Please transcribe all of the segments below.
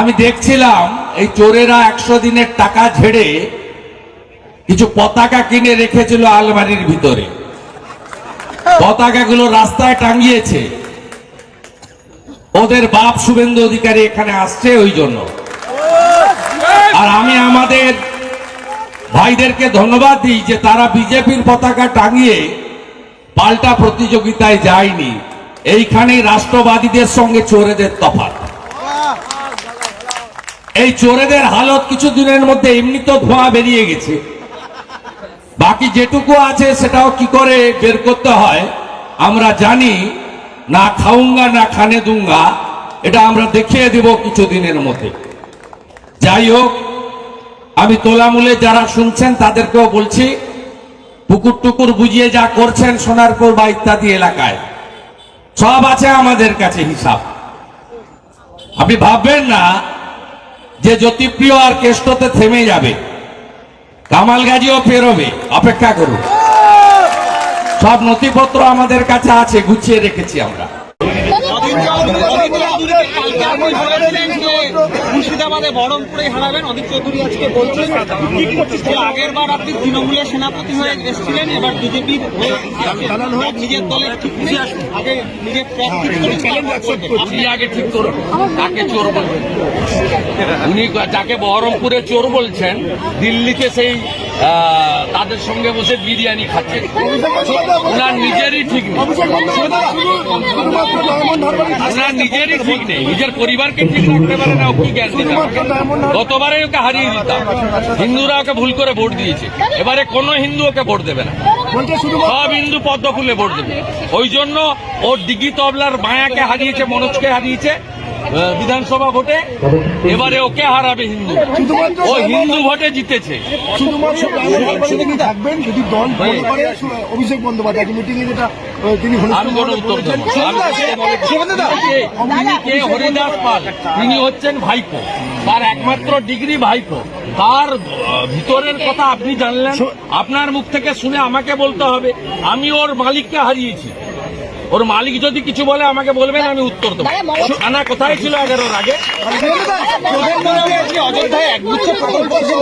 আমি দেখছিলাম এই চোরেরা একশো দিনের টাকা ঝেড়ে কিছু পতাকা কিনে রেখেছিল আলমারির ভিতরে। পতাকাগুলো রাস্তায় টাঙ্গিয়েছে ওদের বাপ শুভেন্দু অধিকারী এখানে আসছে ওই জন্য। আর আমি আমাদের ভাইদেরকে ধন্যবাদ দিই যে তারা বিজেপির পতাকা টাঙিয়ে পাল্টা প্রতিযোগিতায় যায়নি। এইখানে রাষ্ট্রবাদীদের সঙ্গে চোরেদের তফাৎ। এই চোরেদের হালত কিছু দিনের মধ্যে এমনি তো ধোঁয়া বেরিয়ে গেছে। বাকি যেটুকু আছে সেটাও কি করে বের করতে হয়, আমরা জানি, না খাউঙ্গা, না খানে দুঙ্গা, এটা আমরা দেখিয়ে দেব কিছুদিনের মধ্যে। যাই হোক, আমি তোলামূলে যারা শুনছেন তাদেরকেও বলছি পুকুর টুকুর বুঝিয়ে যা করছেন সোনারপুর বা ইত্যাদি এলাকায়, সব আছে আমাদের কাছে হিসাব। আপনি ভাববেন না যে জ্যোতিপ্রিয় আর কেষ্টতে থেমে যাবে, কামাল গাজিও পেরোবে। অপেক্ষা করুন। সব নথিপত্র আমাদের কাছে আছে, গুছিয়ে রেখেছি আমরা। মুর্শিদাবাদে বহরমপুরে হারাবেন চৌধুরী আজকে বলছেন যে আগের বার আপনি তৃণমূলের সেনাপতি হয়ে এসেছিলেন এবার বিজেপির নিজের দলের ঠিক নেই আগে নিজের আপনি আগে ঠিক করুন। কাকে চোর বলবেন উনি যাকে বহরমপুরে চোর বলছেন দিল্লিতে সেই তাদের সঙ্গে বসে বিরিয়ানি খাচ্ছে। ওনার নিজেরই ঠিক নেই। ওনার নিজেরই ঠিক নেই। নিজের পরিবারকে ঠিক রাখতে পারে না ও কি জ্ঞান দিতে? গতবারে ওকে হারিয়ে দিতাম। হিন্দুরা ওকে ভুল করে ভোট দিয়েছে। এবারে কোনো হিন্দু ওকে ভোট দেবে না। সব হিন্দু পদ্ম ফুলে ভোট দেবে। ওই জন্য ওর ডিগি তবলার মায়াকে হারিয়েছে মনোজকে হারিয়েছে বিধানসভা ভোটে। এবারে ওকে হারাবে হিন্দু। ও হিন্দু ভোটে জিতেছে। আমি কোনো উত্তর দেবো হরিদাস পাল? তিনি হচ্ছেন ভাইপো। তার একমাত্র ডিগ্রি ভাইপো। তার ভিতরের কথা আপনি জানলেন। আপনার মুখ থেকে শুনে আমাকে বলতে হবে আমি ওর মালিককে হারিয়েছি। ওর মালিক যদি কিছু বলে আমাকে বলবেন আমি উত্তর দেবো। থানা কোথায় ছিল এগারোর আগে?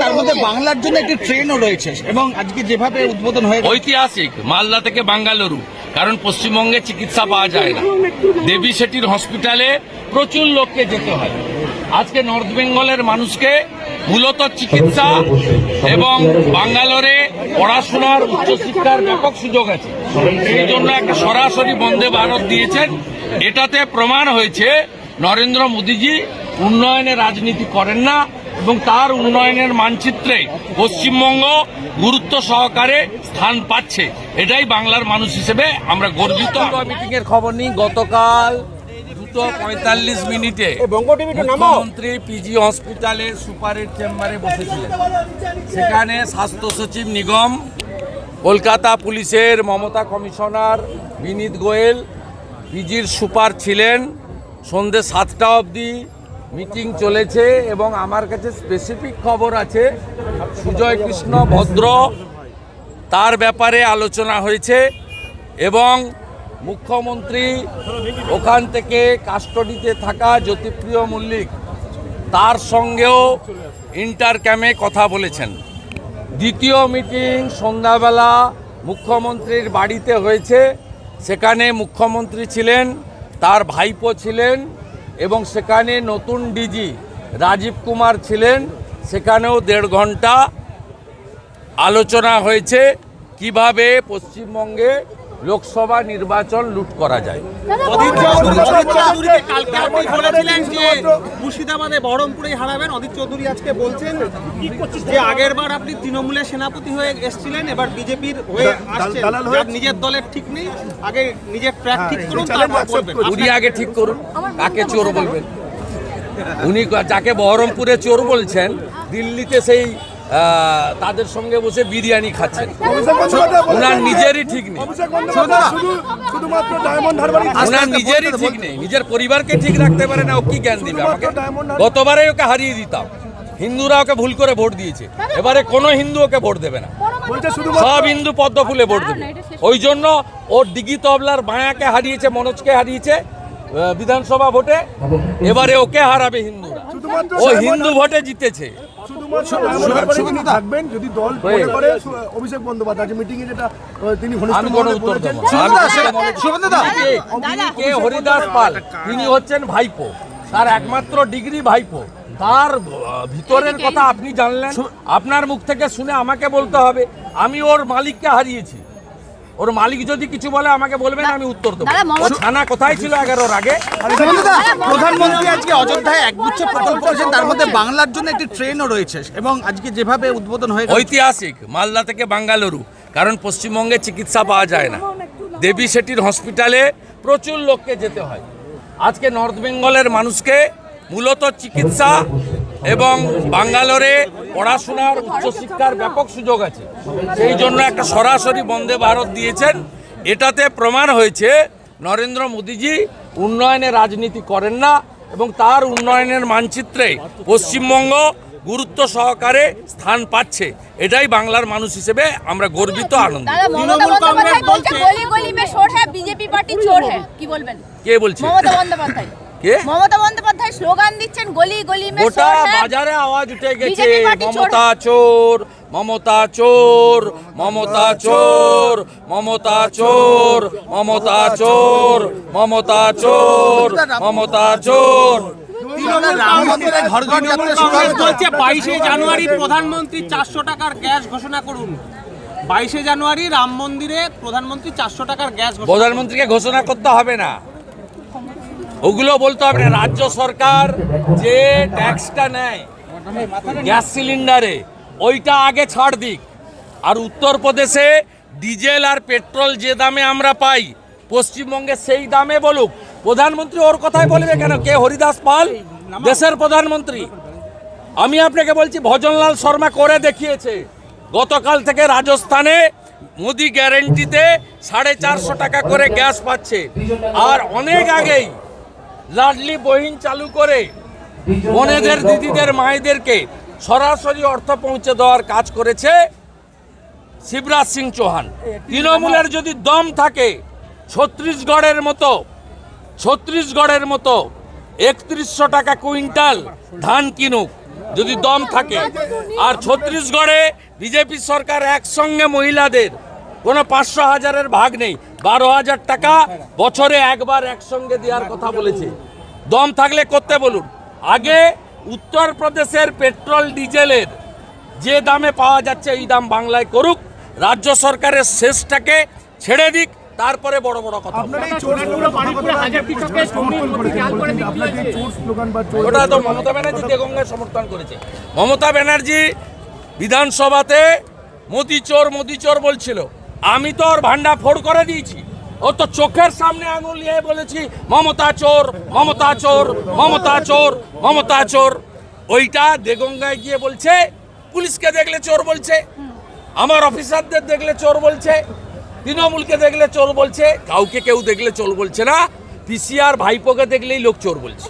তার মধ্যে বাংলার জন্য একটি ট্রেনও রয়েছে এবং আজকে যেভাবে উদ্বোধন হয়ে ঐতিহাসিক মালদা থেকে বাঙ্গালুরু কারণ পশ্চিমবঙ্গে চিকিৎসা পাওয়া যায় না। দেবী সেটির হসপিটালে প্রচুর লোককে যেতে হয়। আজকে নর্থ বেঙ্গলের মানুষকে মূলত চিকিৎসা এবং বাঙ্গালোরে পড়াশোনার উচ্চশিক্ষার ব্যাপক সুযোগ আছে। সেই জন্য একটা সরাসরি বন্দে ভারত দিয়েছেন। এটাতে প্রমাণ হয়েছে, নরেন্দ্র মোদীজি উন্নয়নের রাজনীতি করেন না এবং তার উন্নয়নের মানচিত্রে পশ্চিমবঙ্গ গুরুত্ব সহকারে স্থান পাচ্ছে। এটাই বাংলার মানুষ হিসেবে আমরা গর্বিত। মিটিং এর খবর নিই। গতকাল পঁয়তাল্লিশ মিনিটে মুখ্যমন্ত্রী পিজি হসপিটালের সুপারের চেম্বারে বসেছিলেন। সেখানে স্বাস্থ্য সচিব নিগম কলকাতা পুলিশের মমতা কমিশনার বিনীত গোয়েল পিজির সুপার ছিলেন। সন্ধে সাতটা অবধি মিটিং চলেছে এবং আমার কাছে স্পেসিফিক খবর আছে সুজয় কৃষ্ণ ভদ্র। তার ব্যাপারে আলোচনা হয়েছে এবং মুখ্যমন্ত্রী ওখান থেকে কাস্টডিতে থাকা জ্যোতিপ্রিয় মল্লিক তার সঙ্গেও ইন্টার ক্যামে কথা বলেছেন। দ্বিতীয় মিটিং সন্ধ্যাবেলা মুখ্যমন্ত্রীর বাড়িতে হয়েছে। সেখানে মুখ্যমন্ত্রী ছিলেন, তার ভাইপো ছিলেন এবং সেখানে নতুন ডিজি রাজীব কুমার ছিলেন। সেখানেও দেড় ঘণ্টা আলোচনা হয়েছে কীভাবে পশ্চিমবঙ্গে লোকসভা নির্বাচন লুট করা যায়। অদিত চৌধুরীকে আপনি বলেছিলেন যে মুর্শিদাবাদে বহরমপুরে হারাবেন। অদিত চৌধুরী আজকে বলছেন যে আগের বার আপনি তৃণমূলের সেনাপতি হয়ে এসেছিলেন এবার বিজেপির হয়ে আসছেন। নিজের দলের ঠিক নেই আগে নিজের ট্র্যাক ঠিক করুন উনি আগে ঠিক করুন কাকে চোর বলবেন? উনি যাকে বহরমপুরে চোর বলছেন দিল্লিতে সেই তাদের সঙ্গে বসে বিরিয়ানি খাচ্ছেন ওনার নিজেরই ঠিক নেই। অভিষেক বন্দ্যোপাধ্যায় শুধু শুধুমাত্র ডায়মন্ড হারবারই ওনার নিজেরই ঠিক নেই। নিজের পরিবারকে ঠিক রাখতে পারে না ও কি জ্ঞান দিবে আমাকে? গতবারে ওকে হারিয়ে দিতাম। হিন্দুরা ওকে ভুল করে ভোট দিয়েছে। এবারে কোনো হিন্দু ওকে ভোট দেবে না। সব হিন্দু পদ্ম ফুলে ভোট দেবে। ওই জন্য ওর ডিগি তবলার মায়াকে হারিয়েছে মনোজকে হারিয়েছে বিধানসভা ভোটে। এবারে ওকে হারাবে হিন্দুরা। ও হিন্দু ভোটে জিতেছে। থাকবেন যদি দল মনে করে অভিষেক বন্দ্যোপাধ্যায় মিটিং এ যেটা তিনি আমি কোনো উত্তর দেবো। কে- হরিদাস পাল? তিনি হচ্ছেন ভাইপো। তার একমাত্র ডিগ্রি ভাইপো। তার ভিতরের কথা আপনি জানলেন। আপনার মুখ থেকে শুনে আমাকে বলতে হবে। আমি ওর মালিককে হারিয়েছি। ওর মালিক যদি কিছু বলে আমাকে বলবেন আমি উত্তর দেবো। দাদা, থানা কোথায় ছিল এগারোর আগে? প্রধানমন্ত্রী আজকে অযোধ্যায় একগুচ্ছ প্রকল্প করেছেন তার মধ্যে বাংলার জন্য একটি ট্রেনও রয়েছে। এবং আজকে যেভাবে উদ্বোধন হয়ে ঐতিহাসিক মালদা থেকে বাঙ্গালুরু কারণ পশ্চিমবঙ্গে চিকিৎসা পাওয়া যায় না। দেবী শেঠির হসপিটালে প্রচুর লোককে যেতে হয়। আজকে নর্থ বেঙ্গলের মানুষকে মূলত চিকিৎসা এবং বাঙ্গালোরে পড়াশোনার উচ্চশিক্ষার ব্যাপক সুযোগ আছে। সেই জন্য একটা সরাসরি বন্দে ভারত দিয়েছেন। এটাতে প্রমাণ হয়েছে নরেন্দ্র মোদীজি উন্নয়নে রাজনীতি করেন না এবং তার উন্নয়নের মানচিত্রে পশ্চিমবঙ্গ গুরুত্ব সহকারে স্থান পাচ্ছে। এটাই বাংলার মানুষ হিসেবে আমরা গর্বিত আনন্দ। কি বলবেন? কে বলছে? মমতা বন্দ্যোপাধ্যায়। কে? মমতা বন্দ্যোপাধ্যায় স্লোগান দিচ্ছেন গলি গলি মে গোটা বাজারে আওয়াজ উঠে গেছে। মমতা চোর। মমতা চোর মমতা চোর মমতা চোর মমতা চোর মমতা চোর মমতা চোর। বাইশে জানুয়ারি প্রধানমন্ত্রী চারশো টাকার গ্যাস ঘোষণা করুন। বাইশে জানুয়ারি রাম মন্দিরে প্রধানমন্ত্রী চারশো টাকার গ্যাস প্রধানমন্ত্রীকে ঘোষণা করতে হবে না। ওগুলো বলতে হবে রাজ্য সরকার যে ট্যাক্সটা নেয়, গ্যাস সিলিন্ডারে, ওইটা আগে ছাড় দিক। আর উত্তরপ্রদেশে ডিজেল আর পেট্রোল যে দামে আমরা পাই, পশ্চিমবঙ্গে সেই দামে বলুক। প্রধানমন্ত্রী ওর কথাই বলবে কেন? কে? হরিদাস পাল? দেশের প্রধানমন্ত্রী। আমি আপনাকে বলছি, ভজনলাল শর্মা করে দেখিয়েছে। গতকাল থেকে রাজস্থানে মোদি গ্যারেন্টিতে সাড়ে চারশো টাকা করে গ্যাস পাচ্ছে। আর অনেক আগেই লাডলি বহিন চালু করে বোনেদের দিদিদের মায়েদেরকে সরাসরি অর্থ পৌঁছে দেওয়ার কাজ করেছে শিবরাজ সিং চৌহান। তৃণমূলের যদি দম থাকে ছত্রিশগড়ের মতো ছত্রিশগড়ের মতো একত্রিশশো টাকা কুইন্টাল ধান কিনুক যদি দম থাকে। আর ছত্রিশগড়ে বিজেপি সরকার একসঙ্গে মহিলাদের কোনো পাঁচশো হাজারের ভাগ নেই। বারো হাজার টাকা বছরে একবার একসঙ্গে দেওয়ার কথা বলেছে। দম থাকলে করতে বলুন। আগে উত্তরপ্রদেশের পেট্রোল ডিজেলের যে দামে পাওয়া যাচ্ছে এই দাম বাংলায় করুক। রাজ্য সরকারের শেষটাকে ছেড়ে দিক তারপরে বড় বড় কথা ওটা তো মমতা ব্যানার্জি দেগঙ্গায় সমর্থন করেছে। মমতা ব্যানার্জি বিধানসভাতে মোদি চোর মোদি চোর বলছিল। আমি তো ওর ভান্ডা ফোড় করে দিয়েছি। ও তো চোখের সামনে আঙুল নিয়ে বলেছি, মমতা চোর মমতা চোর মমতা চোর মমতা চোর। ওইটা দেগঙ্গায় গিয়ে বলছে, পুলিশকে দেখলে চোর বলছে, আমার অফিসারদের দেখলে চোর বলছে, তৃণমূলকে দেখলে চোর বলছে, কাউকে কেউ দেখলে চোর বলছে না, পিসিআর ভাইপোকে দেখলেই লোক চোর বলছে।